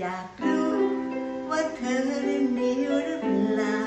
อยากรู้ว่าเธอเล่นดีหรือเปล่า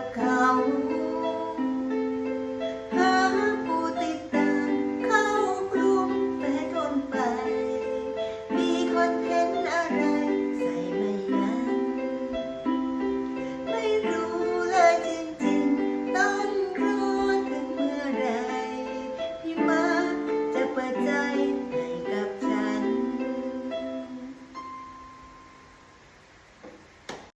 กเขาหาผู้ติดตามเข้ากลุ่มแต่ทนไป มีคนเทนอะไรใส่ไม่ยั้ไม่รู้เลยจริงๆ ต้นร้อนถึงเมื่อไรพี่มาจะเปิดใจ